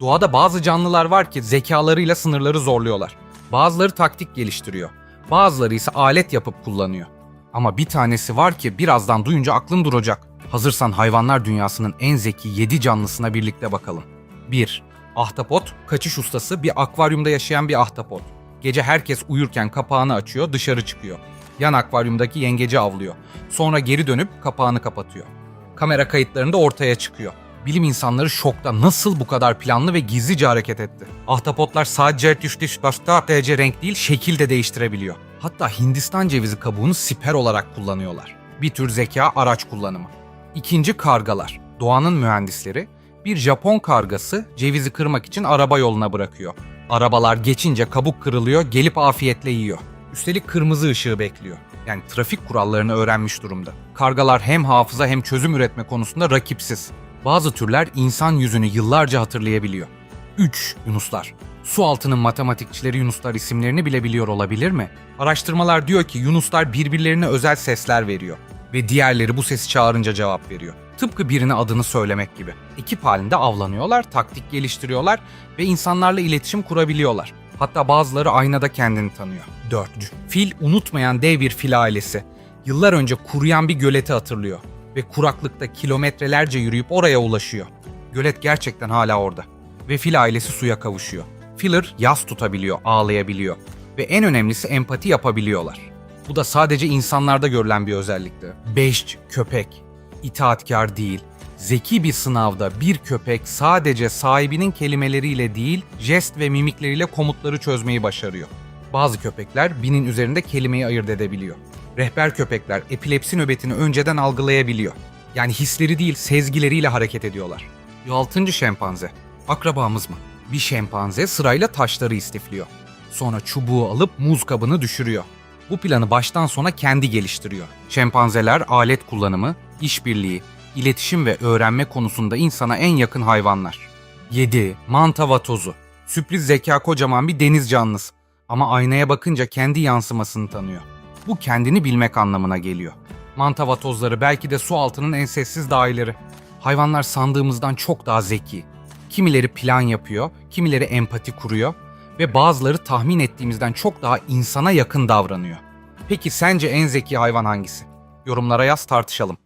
Doğada bazı canlılar var ki zekalarıyla sınırları zorluyorlar. Bazıları taktik geliştiriyor. Bazıları ise alet yapıp kullanıyor. Ama bir tanesi var ki birazdan duyunca aklın duracak. Hazırsan hayvanlar dünyasının en zeki 7 canlısına birlikte bakalım. 1. Ahtapot, kaçış ustası bir akvaryumda yaşayan bir ahtapot. Gece herkes uyurken kapağını açıyor, dışarı çıkıyor. Yan akvaryumdaki yengeci avlıyor. Sonra geri dönüp kapağını kapatıyor. Kamera kayıtlarında ortaya çıkıyor. Bilim insanları şokta nasıl bu kadar planlı ve gizlice hareket etti. Ahtapotlar sadece düştüş başta derece renk değil şekil de değiştirebiliyor. Hatta Hindistan cevizi kabuğunu siper olarak kullanıyorlar. Bir tür zeka araç kullanımı. İkinci kargalar. Doğanın mühendisleri bir Japon kargası cevizi kırmak için araba yoluna bırakıyor. Arabalar geçince kabuk kırılıyor, gelip afiyetle yiyor. Üstelik kırmızı ışığı bekliyor. Yani trafik kurallarını öğrenmiş durumda. Kargalar hem hafıza hem çözüm üretme konusunda rakipsiz. Bazı türler insan yüzünü yıllarca hatırlayabiliyor. 3. Yunuslar. Su altının matematikçileri Yunuslar isimlerini bilebiliyor olabilir mi? Araştırmalar diyor ki Yunuslar birbirlerine özel sesler veriyor ve diğerleri bu sesi çağırınca cevap veriyor. Tıpkı birine adını söylemek gibi. Ekip halinde avlanıyorlar, taktik geliştiriyorlar ve insanlarla iletişim kurabiliyorlar. Hatta bazıları aynada kendini tanıyor. 4. Fil unutmayan dev bir fil ailesi. Yıllar önce kuruyan bir göleti hatırlıyor ve kuraklıkta kilometrelerce yürüyüp oraya ulaşıyor. Gölet gerçekten hala orada ve fil ailesi suya kavuşuyor. Filler yas tutabiliyor, ağlayabiliyor ve en önemlisi empati yapabiliyorlar. Bu da sadece insanlarda görülen bir özellikti. 5. Köpek. İtaatkar değil. Zeki bir sınavda bir köpek sadece sahibinin kelimeleriyle değil, jest ve mimikleriyle komutları çözmeyi başarıyor. Bazı köpekler binin üzerinde kelimeyi ayırt edebiliyor. Rehber köpekler epilepsi nöbetini önceden algılayabiliyor. Yani hisleri değil, sezgileriyle hareket ediyorlar. 6. şempanze. Akrabamız mı? Bir şempanze sırayla taşları istifliyor. Sonra çubuğu alıp muz kabını düşürüyor. Bu planı baştan sona kendi geliştiriyor. Şempanzeler alet kullanımı, işbirliği, iletişim ve öğrenme konusunda insana en yakın hayvanlar. 7. Manta vatozu. Sürpriz zeka kocaman bir deniz canlısı. Ama aynaya bakınca kendi yansımasını tanıyor. Bu kendini bilmek anlamına geliyor. Manta vatozları belki de su altının en sessiz dahileri. Hayvanlar sandığımızdan çok daha zeki. Kimileri plan yapıyor, kimileri empati kuruyor ve bazıları tahmin ettiğimizden çok daha insana yakın davranıyor. Peki sence en zeki hayvan hangisi? Yorumlara yaz tartışalım.